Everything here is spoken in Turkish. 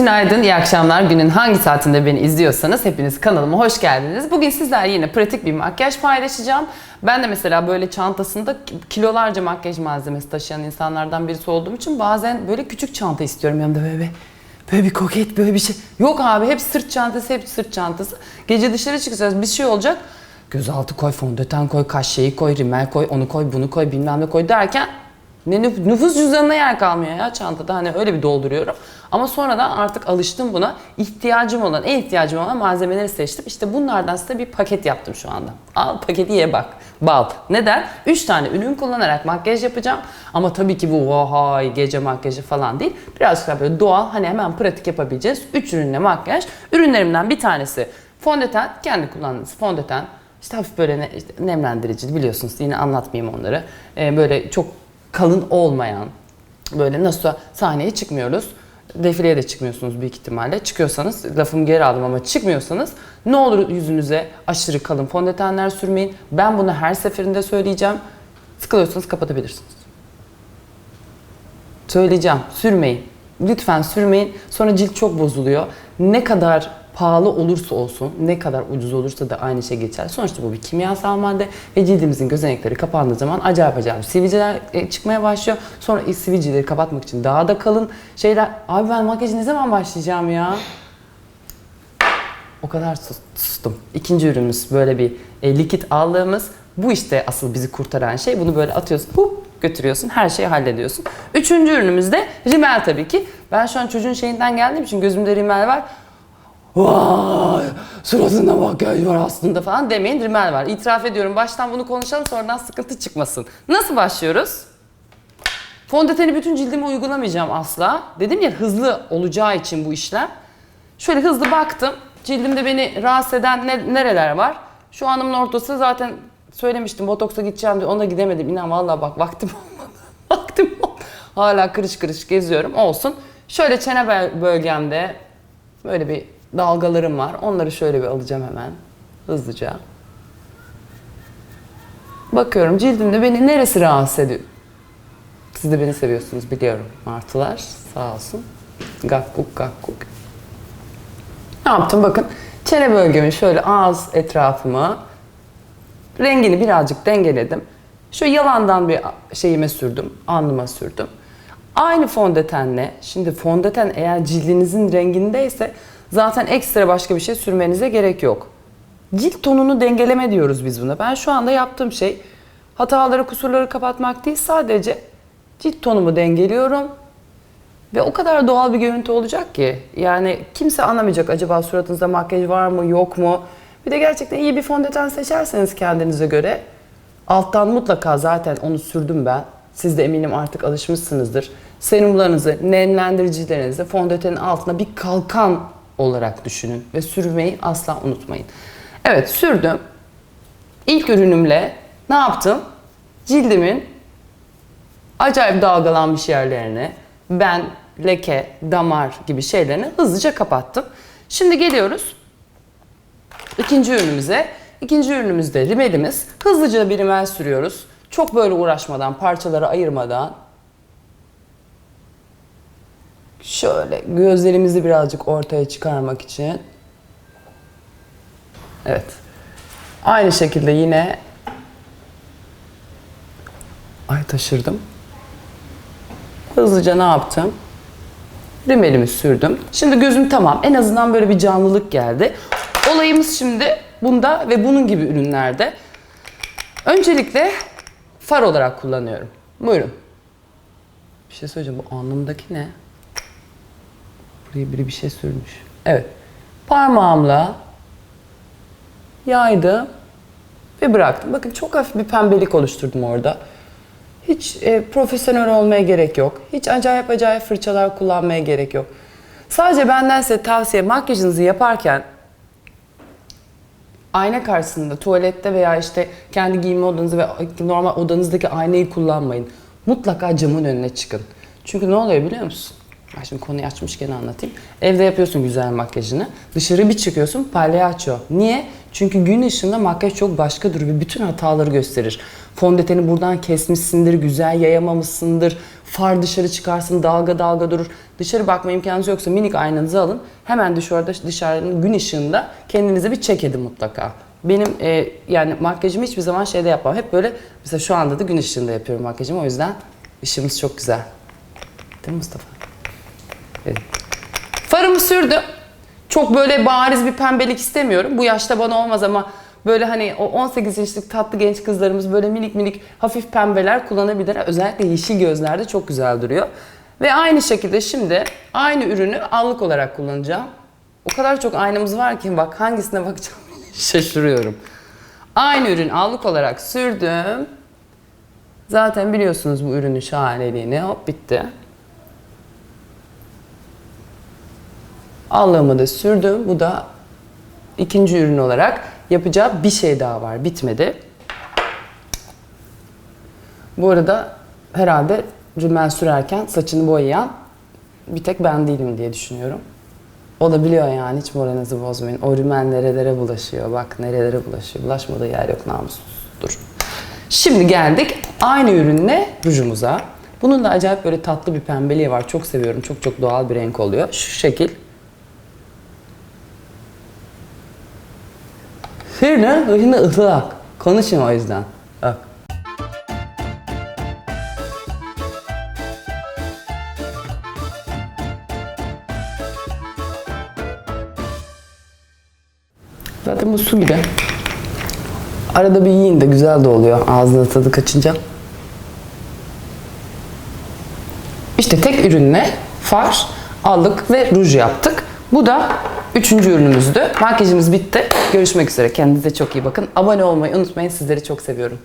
Günaydın, iyi akşamlar. Günün hangi saatinde beni izliyorsanız hepiniz kanalıma hoş geldiniz. Bugün sizlerle yine pratik bir makyaj paylaşacağım. Ben de mesela böyle çantasında kilolarca makyaj malzemesi taşıyan insanlardan birisi olduğum için bazen böyle küçük çanta istiyorum yanımda böyle bir, böyle bir koket böyle bir şey. Yok abi hep sırt çantası, hep sırt çantası. Gece dışarı çıkacağız bir şey olacak. Gözaltı koy, fondöten koy, kaş şeyi koy, rimel koy, onu koy, bunu koy, bilmem ne koy derken ne nüf- nüfus cüzdanına yer kalmıyor ya çantada hani öyle bir dolduruyorum. Ama sonradan artık alıştım buna. İhtiyacım olan, en ihtiyacım olan malzemeleri seçtim. İşte bunlardan size bir paket yaptım şu anda. Al paketi ye bak. Bal. Neden? 3 tane ürün kullanarak makyaj yapacağım. Ama tabii ki bu vay gece makyajı falan değil. Birazcık daha böyle doğal hani hemen pratik yapabileceğiz. 3 ürünle makyaj. Ürünlerimden bir tanesi fondöten. Kendi kullandığınız fondöten. İşte hafif böyle ne, işte nemlendirici biliyorsunuz yine anlatmayayım onları. Ee, böyle çok kalın olmayan böyle nasıl sahneye çıkmıyoruz. Defileye de çıkmıyorsunuz büyük ihtimalle. Çıkıyorsanız lafımı geri aldım ama çıkmıyorsanız ne olur yüzünüze aşırı kalın fondötenler sürmeyin. Ben bunu her seferinde söyleyeceğim. Sıkılıyorsanız kapatabilirsiniz. Söyleyeceğim. Sürmeyin. Lütfen sürmeyin. Sonra cilt çok bozuluyor. Ne kadar pahalı olursa olsun, ne kadar ucuz olursa da aynı şey geçer. Sonuçta bu bir kimyasal madde ve cildimizin gözenekleri kapandığı zaman acayip acayip sivilceler e, çıkmaya başlıyor. Sonra sivilceleri kapatmak için daha da kalın şeyler. Abi ben makyajı ne zaman başlayacağım ya? O kadar sus- sustum. İkinci ürünümüz böyle bir e, likit aldığımız. Bu işte asıl bizi kurtaran şey. Bunu böyle atıyorsun, hup götürüyorsun, her şeyi hallediyorsun. Üçüncü ürünümüz de rimel tabii ki. Ben şu an çocuğun şeyinden geldiğim için gözümde rimel var. Vay suratında makyaj var aslında falan demeyin rimel var. İtiraf ediyorum baştan bunu konuşalım sonradan sıkıntı çıkmasın. Nasıl başlıyoruz? Fondöteni bütün cildime uygulamayacağım asla. Dedim ya hızlı olacağı için bu işlem. Şöyle hızlı baktım. Cildimde beni rahatsız eden ne- nereler var? Şu anımın ortası zaten söylemiştim botoksa gideceğim diye ona gidemedim. İnan vallahi bak vaktim olmadı. vaktim. Hala kırış kırış geziyorum. Olsun. Şöyle çene bölgemde böyle bir dalgalarım var. Onları şöyle bir alacağım hemen. Hızlıca. Bakıyorum cildimde beni neresi rahatsız ediyor? Siz de beni seviyorsunuz biliyorum. Martılar sağ olsun. Gakkuk gakkuk. Ne yaptım bakın. Çene bölgemi şöyle ağız etrafımı rengini birazcık dengeledim. Şu yalandan bir şeyime sürdüm. Alnıma sürdüm. Aynı fondötenle, şimdi fondöten eğer cildinizin rengindeyse zaten ekstra başka bir şey sürmenize gerek yok. Cilt tonunu dengeleme diyoruz biz buna. Ben şu anda yaptığım şey hataları, kusurları kapatmak değil sadece cilt tonumu dengeliyorum. Ve o kadar doğal bir görüntü olacak ki. Yani kimse anlamayacak acaba suratınızda makyaj var mı yok mu. Bir de gerçekten iyi bir fondöten seçerseniz kendinize göre. Alttan mutlaka zaten onu sürdüm ben. Siz de eminim artık alışmışsınızdır. Serumlarınızı, nemlendiricilerinizi fondötenin altına bir kalkan olarak düşünün. Ve sürmeyi asla unutmayın. Evet sürdüm. İlk ürünümle ne yaptım? Cildimin acayip dalgalanmış yerlerini, ben, leke, damar gibi şeylerini hızlıca kapattım. Şimdi geliyoruz ikinci ürünümüze. İkinci ürünümüzde rimelimiz. Hızlıca bir rimel sürüyoruz. Çok böyle uğraşmadan, parçalara ayırmadan. Şöyle gözlerimizi birazcık ortaya çıkarmak için. Evet. Aynı şekilde yine Ay taşırdım. Hızlıca ne yaptım? Rimelimi sürdüm. Şimdi gözüm tamam. En azından böyle bir canlılık geldi. Olayımız şimdi bunda ve bunun gibi ürünlerde. Öncelikle far olarak kullanıyorum. Buyurun. Bir şey söyleyeceğim. Bu alnımdaki ne? Buraya biri bir şey sürmüş. Evet. Parmağımla yaydım ve bıraktım. Bakın çok hafif bir pembelik oluşturdum orada. Hiç e, profesyonel olmaya gerek yok. Hiç acayip acayip fırçalar kullanmaya gerek yok. Sadece benden size tavsiye makyajınızı yaparken ayna karşısında, tuvalette veya işte kendi giyinme odanızı ve normal odanızdaki aynayı kullanmayın. Mutlaka camın önüne çıkın. Çünkü ne oluyor biliyor musun? Ben şimdi konuyu açmışken anlatayım. Evde yapıyorsun güzel makyajını. Dışarı bir çıkıyorsun palyaço. Niye? Çünkü gün ışığında makyaj çok başka durur ve bütün hataları gösterir. Fondöteni buradan kesmişsindir, güzel yayamamışsındır. Far dışarı çıkarsın, dalga dalga durur. Dışarı bakma imkanınız yoksa minik aynanızı alın. Hemen dışarıda dışarının gün ışığında kendinize bir çek edin mutlaka. Benim e, yani makyajımı hiçbir zaman şeyde yapmam. Hep böyle mesela şu anda da gün ışığında yapıyorum makyajımı. O yüzden ışığımız çok güzel. Değil mi Mustafa? Evet. Farımı sürdüm. Çok böyle bariz bir pembelik istemiyorum. Bu yaşta bana olmaz ama böyle hani o 18 yaşlık tatlı genç kızlarımız böyle minik minik hafif pembeler kullanabilir. Özellikle yeşil gözlerde çok güzel duruyor. Ve aynı şekilde şimdi aynı ürünü allık olarak kullanacağım. O kadar çok aynamız var ki bak hangisine bakacağım şaşırıyorum. Aynı ürün allık olarak sürdüm. Zaten biliyorsunuz bu ürünün şahaneliğini. Hop bitti. Allığımı da sürdüm. Bu da ikinci ürün olarak yapacağı bir şey daha var. Bitmedi. Bu arada herhalde rümen sürerken saçını boyayan bir tek ben değilim diye düşünüyorum. O da biliyor yani hiç moralinizi bozmayın. O rümen nerelere bulaşıyor. Bak nerelere bulaşıyor. Bulaşmadığı yer yok namussuzdur. Şimdi geldik aynı ürünle rujumuza. Bunun da acayip böyle tatlı bir pembeliği var. Çok seviyorum. Çok çok doğal bir renk oluyor. Şu şekil. Firne rujunu ıslak. Konuşun o yüzden. Bak. Zaten bu su gibi. Arada bir yiyin de güzel de oluyor ağzına tadı kaçınca. İşte tek ürünle far aldık ve ruj yaptık. Bu da üçüncü ürünümüzdü. Makyajımız bitti. Görüşmek üzere. Kendinize çok iyi bakın. Abone olmayı unutmayın. Sizleri çok seviyorum.